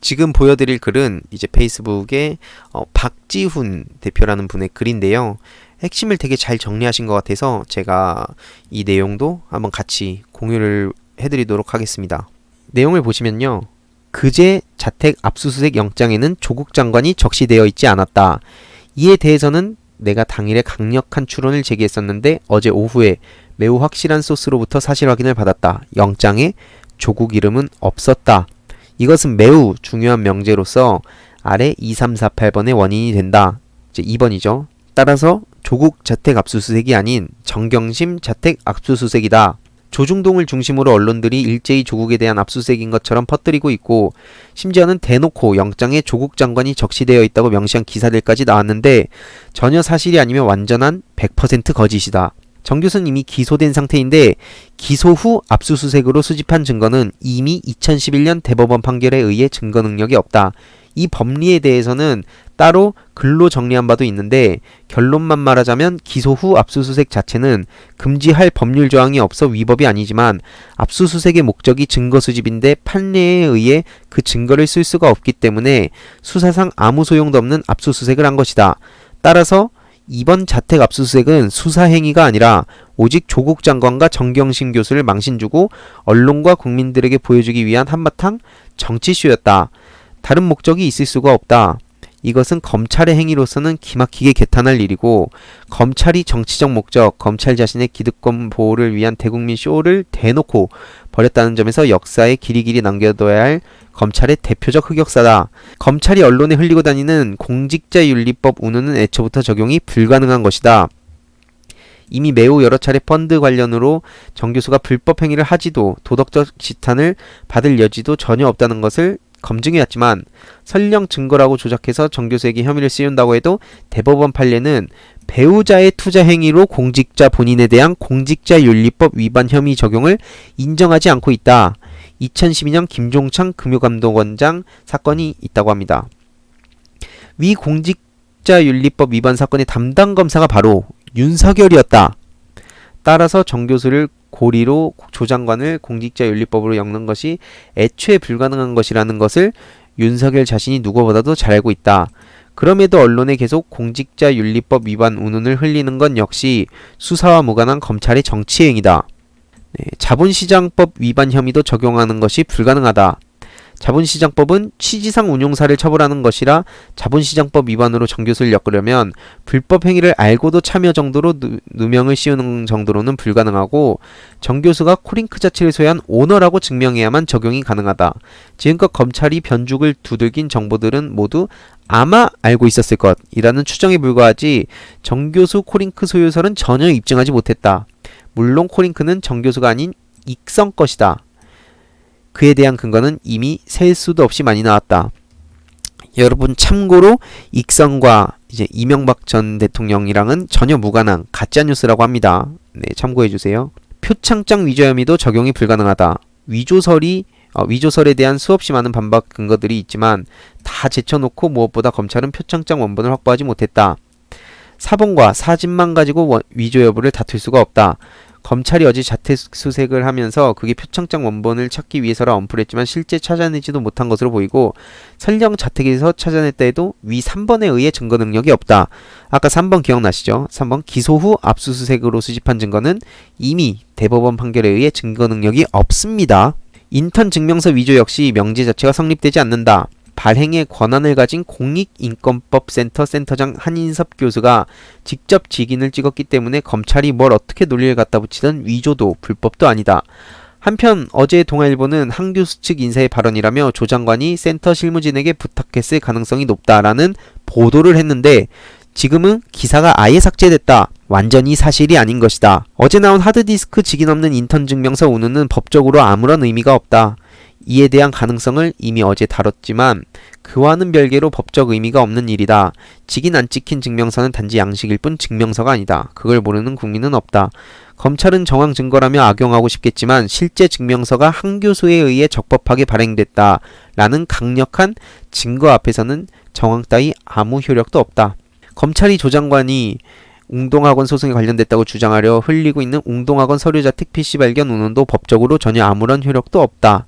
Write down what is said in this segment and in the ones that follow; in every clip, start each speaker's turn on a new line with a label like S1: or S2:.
S1: 지금 보여드릴 글은 이제 페이스북의 어, 박지훈 대표라는 분의 글인데요. 핵심을 되게 잘 정리하신 것 같아서 제가 이 내용도 한번 같이 공유를 해드리도록 하겠습니다. 내용을 보시면요. 그제 자택 압수수색 영장에는 조국 장관이 적시되어 있지 않았다. 이에 대해서는 내가 당일에 강력한 추론을 제기했었는데 어제 오후에 매우 확실한 소스로부터 사실 확인을 받았다. 영장에 조국 이름은 없었다. 이것은 매우 중요한 명제로서 아래 2348번의 원인이 된다. 이제 2번이죠. 따라서 조국 자택 압수수색이 아닌 정경심 자택 압수수색이다. 조중동을 중심으로 언론들이 일제히 조국에 대한 압수수색인 것처럼 퍼뜨리고 있고 심지어는 대놓고 영장에 조국 장관이 적시되어 있다고 명시한 기사들까지 나왔는데 전혀 사실이 아니면 완전한 100% 거짓이다. 정 교수는 이미 기소된 상태인데 기소 후 압수수색으로 수집한 증거는 이미 2011년 대법원 판결에 의해 증거 능력이 없다. 이 법리에 대해서는 따로 글로 정리한 바도 있는데 결론만 말하자면 기소 후 압수수색 자체는 금지할 법률 조항이 없어 위법이 아니지만 압수수색의 목적이 증거 수집인데 판례에 의해 그 증거를 쓸 수가 없기 때문에 수사상 아무 소용도 없는 압수수색을 한 것이다. 따라서 이번 자택 압수수색은 수사 행위가 아니라 오직 조국 장관과 정경심 교수를 망신주고 언론과 국민들에게 보여주기 위한 한바탕 정치쇼였다. 다른 목적이 있을 수가 없다. 이것은 검찰의 행위로서는 기막히게 개탄할 일이고 검찰이 정치적 목적, 검찰 자신의 기득권 보호를 위한 대국민 쇼를 대놓고 벌였다는 점에서 역사에 길이길이 남겨둬야 할 검찰의 대표적 흑역사다. 검찰이 언론에 흘리고 다니는 공직자윤리법 운운은 애초부터 적용이 불가능한 것이다. 이미 매우 여러 차례 펀드 관련으로 정 교수가 불법 행위를 하지도 도덕적 지탄을 받을 여지도 전혀 없다는 것을 검증해왔지만 설령 증거라고 조작해서 정 교수에게 혐의를 씌운다고 해도 대법원 판례는 배우자의 투자 행위로 공직자 본인에 대한 공직자윤리법 위반 혐의 적용을 인정하지 않고 있다. 2012년 김종창 금융감독원장 사건이 있다고 합니다. 위 공직자윤리법 위반 사건의 담당 검사가 바로 윤석열이었다. 따라서 정 교수를 고리로 조 장관을 공직자윤리법으로 엮는 것이 애초에 불가능한 것이라는 것을 윤석열 자신이 누구보다도 잘 알고 있다. 그럼에도 언론에 계속 공직자윤리법 위반 운운을 흘리는 건 역시 수사와 무관한 검찰의 정치행위다. 네, 자본시장법 위반 혐의도 적용하는 것이 불가능하다. 자본시장법은 취지상 운용사를 처벌하는 것이라 자본시장법 위반으로 정교수를 엮으려면 불법 행위를 알고도 참여 정도로 누, 누명을 씌우는 정도로는 불가능하고 정교수가 코링크 자체를 소유한 오너라고 증명해야만 적용이 가능하다. 지금껏 검찰이 변죽을 두들긴 정보들은 모두 아마 알고 있었을 것이라는 추정에 불과하지 정교수 코링크 소유설은 전혀 입증하지 못했다. 물론 코링크는 정교수가 아닌 익성 것이다. 그에 대한 근거는 이미 셀 수도 없이 많이 나왔다. 여러분 참고로 익성과 이제 이명박 전 대통령이랑은 전혀 무관한 가짜 뉴스라고 합니다. 네, 참고해 주세요. 표창장 위조 혐의도 적용이 불가능하다. 위조설이 어, 위조설에 대한 수없이 많은 반박 근거들이 있지만 다 제쳐놓고 무엇보다 검찰은 표창장 원본을 확보하지 못했다. 사본과 사진만 가지고 원, 위조 여부를 다툴 수가 없다. 검찰이 어제 자택 수색을 하면서 그게 표창장 원본을 찾기 위해서라 언플했지만 실제 찾아내지도 못한 것으로 보이고 설령 자택에서 찾아냈다 해도 위 3번에 의해 증거 능력이 없다. 아까 3번 기억나시죠? 3번 기소 후 압수수색으로 수집한 증거는 이미 대법원 판결에 의해 증거 능력이 없습니다. 인턴 증명서 위조 역시 명제 자체가 성립되지 않는다. 발행의 권한을 가진 공익인권법센터 센터장 한인섭 교수가 직접 직인을 찍었기 때문에 검찰이 뭘 어떻게 논리를 갖다 붙이든 위조도 불법도 아니다. 한편 어제 동아일보는 한 교수 측 인사의 발언이라며 조 장관이 센터 실무진에게 부탁했을 가능성이 높다라는 보도를 했는데 지금은 기사가 아예 삭제됐다. 완전히 사실이 아닌 것이다. 어제 나온 하드디스크 직인 없는 인턴 증명서 운운은 법적으로 아무런 의미가 없다. 이에 대한 가능성을 이미 어제 다뤘지만 그와는 별개로 법적 의미가 없는 일이다. 직인 안 찍힌 증명서는 단지 양식일 뿐 증명서가 아니다. 그걸 모르는 국민은 없다. 검찰은 정황 증거라며 악용하고 싶겠지만 실제 증명서가 한 교수에 의해 적법하게 발행됐다. 라는 강력한 증거 앞에서는 정황 따위 아무 효력도 없다. 검찰이 조 장관이 웅동학원 소송에 관련됐다고 주장하려 흘리고 있는 웅동학원 서류자택 PC 발견 운운도 법적으로 전혀 아무런 효력도 없다.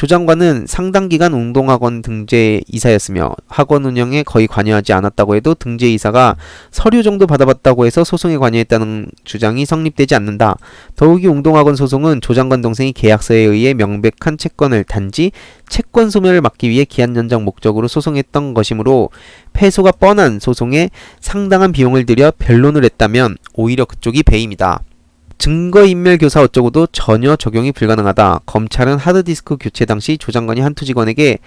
S1: 조 장관은 상당 기간 운동학원 등재 이사였으며 학원 운영에 거의 관여하지 않았다고 해도 등재 이사가 서류 정도 받아봤다고 해서 소송에 관여했다는 주장이 성립되지 않는다. 더욱이 운동학원 소송은 조 장관 동생이 계약서에 의해 명백한 채권을 단지 채권 소멸을 막기 위해 기한 연장 목적으로 소송했던 것이므로 패소가 뻔한 소송에 상당한 비용을 들여 변론을 했다면 오히려 그쪽이 배임이다. 증거인멸 교사 어쩌고도 전혀 적용이 불가능하다. 검찰은 하드디스크 교체 당시 조 장관이 한투 직원에게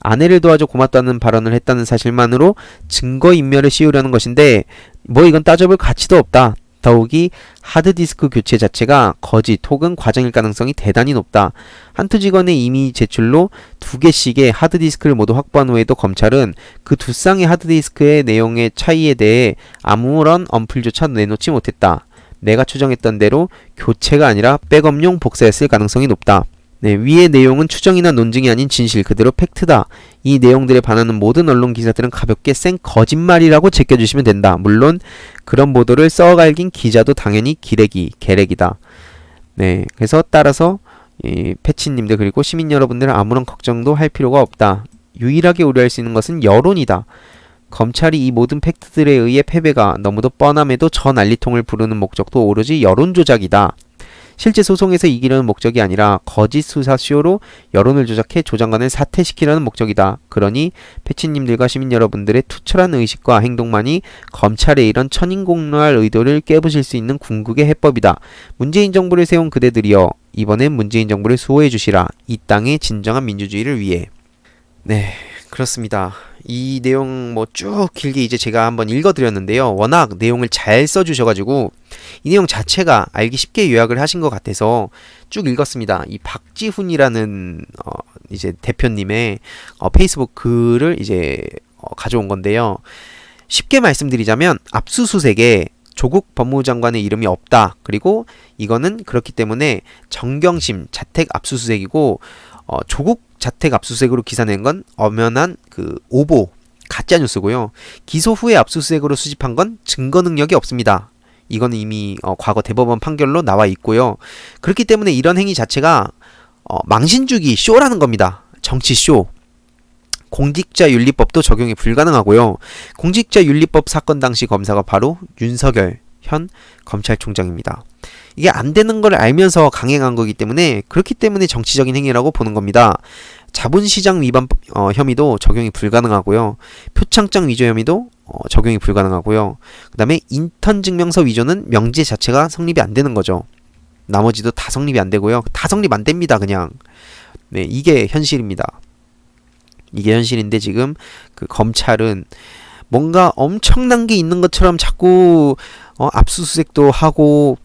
S1: 아내를 도와줘 고맙다는 발언을 했다는 사실만으로 증거인멸을 씌우려는 것인데 뭐 이건 따져볼 가치도 없다. 더욱이 하드디스크 교체 자체가 거짓 혹은 과정일 가능성이 대단히 높다. 한투 직원의 이미 제출로 두 개씩의 하드디스크를 모두 확보한 후에도 검찰은 그 두 쌍의 하드디스크의 내용의 차이에 대해 아무런 언플조차 내놓지 못했다. 내가 추정했던 대로 교체가 아니라 백업용 복사였을 가능성이 높다. 네, 위의 내용은 추정이나 논증이 아닌 진실 그대로 팩트다. 이 내용들에 반하는 모든 언론 기사들은 가볍게 생 거짓말이라고 제껴주시면 된다. 물론 그런 보도를 써갈긴 기자도 당연히 기레기, 개레기다. 네, 그래서 따라서 이 패치님들 그리고 시민 여러분들은 아무런 걱정도 할 필요가 없다. 유일하게 우려할 수 있는 것은 여론이다. 검찰이 이 모든 팩트들에 의해 패배가 너무도 뻔함에도 저 난리통을 부르는 목적도 오로지 여론 조작이다. 실제 소송에서 이기려는 목적이 아니라 거짓 수사 쇼로 여론을 조작해 조장관을 사퇴시키려는 목적이다. 그러니 패치님들과 시민 여러분들의 투철한 의식과 행동만이 검찰의 이런 천인공노할 의도를 깨부실 수 있는 궁극의 해법이다. 문재인 정부를 세운 그대들이여 이번엔 문재인 정부를 수호해 주시라. 이 땅의 진정한 민주주의를 위해. 네, 그렇습니다. 이 내용 뭐 쭉 길게 이제 제가 한번 읽어드렸는데요. 워낙 내용을 잘 써주셔가지고 이 내용 자체가 알기 쉽게 요약을 하신 것 같아서 쭉 읽었습니다. 이 박지훈이라는 어 이제 대표님의 어 페이스북 글을 이제 어 가져온 건데요. 쉽게 말씀드리자면 압수수색에 조국 법무장관의 이름이 없다. 그리고 이거는 그렇기 때문에 정경심 자택 압수수색이고 어 조국 자택 압수수색으로 기사낸 건 엄연한 그 오보 가짜 뉴스고요. 기소 후에 압수수색으로 수집한 건 증거 능력이 없습니다. 이거는 이미 어, 과거 대법원 판결로 나와 있고요. 그렇기 때문에 이런 행위 자체가 어, 망신주기 쇼라는 겁니다. 정치 쇼. 공직자윤리법도 적용이 불가능하고요. 공직자윤리법 사건 당시 검사가 바로 윤석열 현 검찰총장입니다. 이게 안 되는 걸 알면서 강행한 거기 때문에 그렇기 때문에 정치적인 행위라고 보는 겁니다. 자본시장 위반 어, 혐의도 적용이 불가능하고요. 표창장 위조 혐의도 어, 적용이 불가능하고요. 그 다음에 인턴 증명서 위조는 명제 자체가 성립이 안 되는 거죠. 나머지도 다 성립이 안 되고요. 다 성립 안 됩니다. 그냥 네 이게 현실입니다. 이게 현실인데 지금 그 검찰은 뭔가 엄청난 게 있는 것처럼 자꾸 어, 압수수색도 하고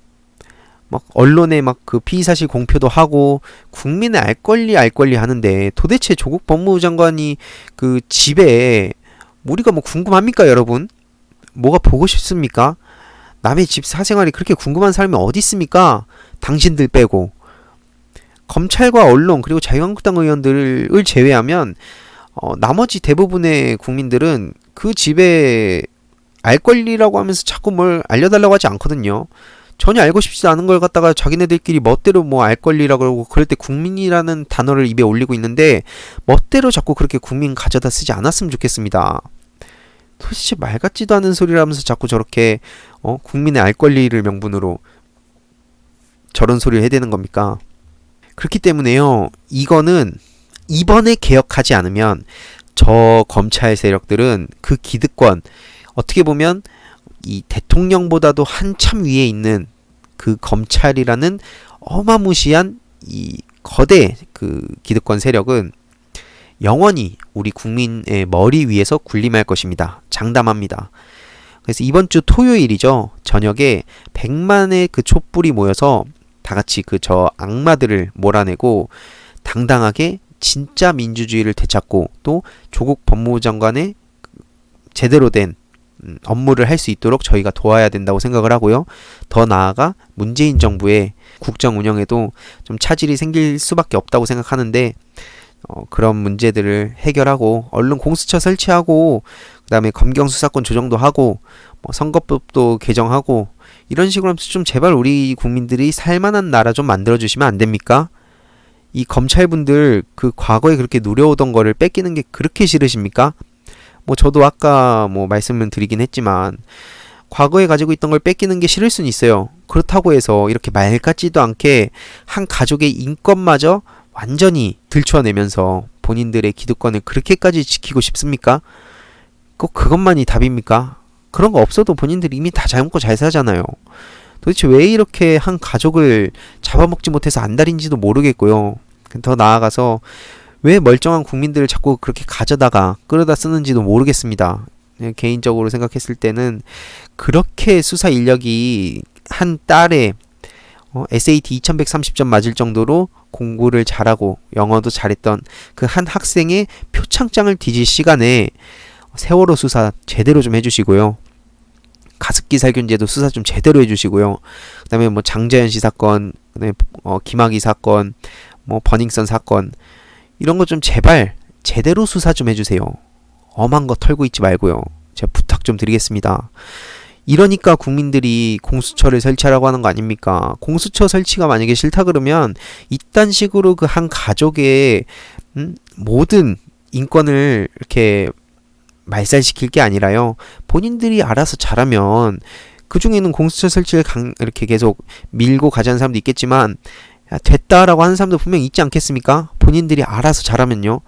S1: 막 언론에 막 그 피의 사실 공표도 하고 국민의 알 권리 알 권리 하는데 도대체 조국 법무부 장관이 그 집에 우리가 뭐 궁금합니까 여러분? 뭐가 보고 싶습니까? 남의 집 사생활이 그렇게 궁금한 사람이 어디 있습니까? 당신들 빼고 검찰과 언론 그리고 자유한국당 의원들을 제외하면 어, 나머지 대부분의 국민들은 그 집에 알 권리라고 하면서 자꾸 뭘 알려달라고 하지 않거든요. 전혀 알고 싶지 않은 걸 갖다가 자기네들끼리 멋대로 뭐 알 권리라고 그러고 그럴 때 국민이라는 단어를 입에 올리고 있는데 멋대로 자꾸 그렇게 국민 가져다 쓰지 않았으면 좋겠습니다. 도대체 말 같지도 않은 소리를 하면서 자꾸 저렇게 어 국민의 알 권리를 명분으로 저런 소리를 해대는 겁니까? 그렇기 때문에요. 이거는 이번에 개혁하지 않으면 저 검찰 세력들은 그 기득권 어떻게 보면 이 대통령보다도 한참 위에 있는 그 검찰이라는 어마무시한 이 거대 그 기득권 세력은 영원히 우리 국민의 머리 위에서 군림할 것입니다. 장담합니다. 그래서 이번 주 토요일이죠. 저녁에 100만의 그 촛불이 모여서 다 같이 그 저 악마들을 몰아내고 당당하게 진짜 민주주의를 되찾고 또 조국 법무부 장관의 제대로 된 음, 업무를 할 수 있도록 저희가 도와야 된다고 생각을 하고요. 더 나아가 문재인 정부의 국정 운영에도 좀 차질이 생길 수밖에 없다고 생각하는데 어, 그런 문제들을 해결하고 얼른 공수처 설치하고 그다음에 검경 수사권 조정도 하고 뭐 선거법도 개정하고 이런 식으로 하면서 좀 제발 우리 국민들이 살만한 나라 좀 만들어 주시면 안 됩니까? 이 검찰분들 그 과거에 그렇게 누려오던 거를 뺏기는 게 그렇게 싫으십니까? 뭐 저도 아까 뭐 말씀을 드리긴 했지만 과거에 가지고 있던 걸 뺏기는 게 싫을 수는 있어요. 그렇다고 해서 이렇게 말 같지도 않게 한 가족의 인권마저 완전히 들춰내면서 본인들의 기득권을 그렇게까지 지키고 싶습니까? 꼭 그것만이 답입니까? 그런 거 없어도 본인들이 이미 다 잘 먹고 잘 사잖아요. 도대체 왜 이렇게 한 가족을 잡아먹지 못해서 안달인지도 모르겠고요. 더 나아가서 왜 멀쩡한 국민들을 자꾸 그렇게 가져다가 끌어다 쓰는지도 모르겠습니다. 네, 개인적으로 생각했을 때는 그렇게 수사 인력이 한 달에 어, SAT 2130점 맞을 정도로 공부를 잘하고 영어도 잘했던 그 한 학생의 표창장을 뒤질 시간에 세월호 수사 제대로 좀 해주시고요. 가습기 살균제도 수사 좀 제대로 해주시고요. 그 다음에 뭐 장자연 씨 사건, 그다음에 어, 김학의 사건, 뭐 버닝썬 사건 이런 거 좀 제발 제대로 수사 좀 해주세요. 엄한 거 털고 있지 말고요. 제가 부탁 좀 드리겠습니다. 이러니까 국민들이 공수처를 설치하라고 하는 거 아닙니까? 공수처 설치가 만약에 싫다 그러면 이딴 식으로 그 한 가족의 음? 모든 인권을 이렇게 말살시킬 게 아니라요. 본인들이 알아서 잘하면 그 중에는 공수처 설치를 강, 이렇게 계속 밀고 가자는 사람도 있겠지만 야, 됐다라고 하는 사람도 분명 있지 않겠습니까? 본인들이 알아서 잘하면요.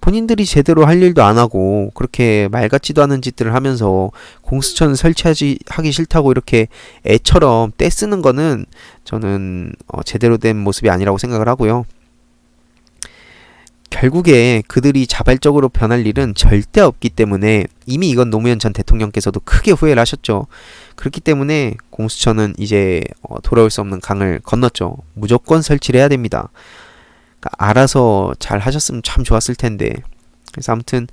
S1: 본인들이 제대로 할 일도 안 하고 그렇게 말 같지도 않은 짓들을 하면서 공수처는 설치하지 하기 싫다고 이렇게 애처럼 떼쓰는 거는 저는 어, 제대로 된 모습이 아니라고 생각을 하고요. 결국에 그들이 자발적으로 변할 일은 절대 없기 때문에 이미 이건 노무현 전 대통령께서도 크게 후회를 하셨죠. 그렇기 때문에 공수처는 이제 어, 돌아올 수 없는 강을 건넜죠. 무조건 설치를 해야 됩니다. 그러니까 알아서 잘 하셨으면 참 좋았을 텐데. 그래서 아무튼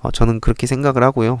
S1: 어, 저는 그렇게 생각을 하고요.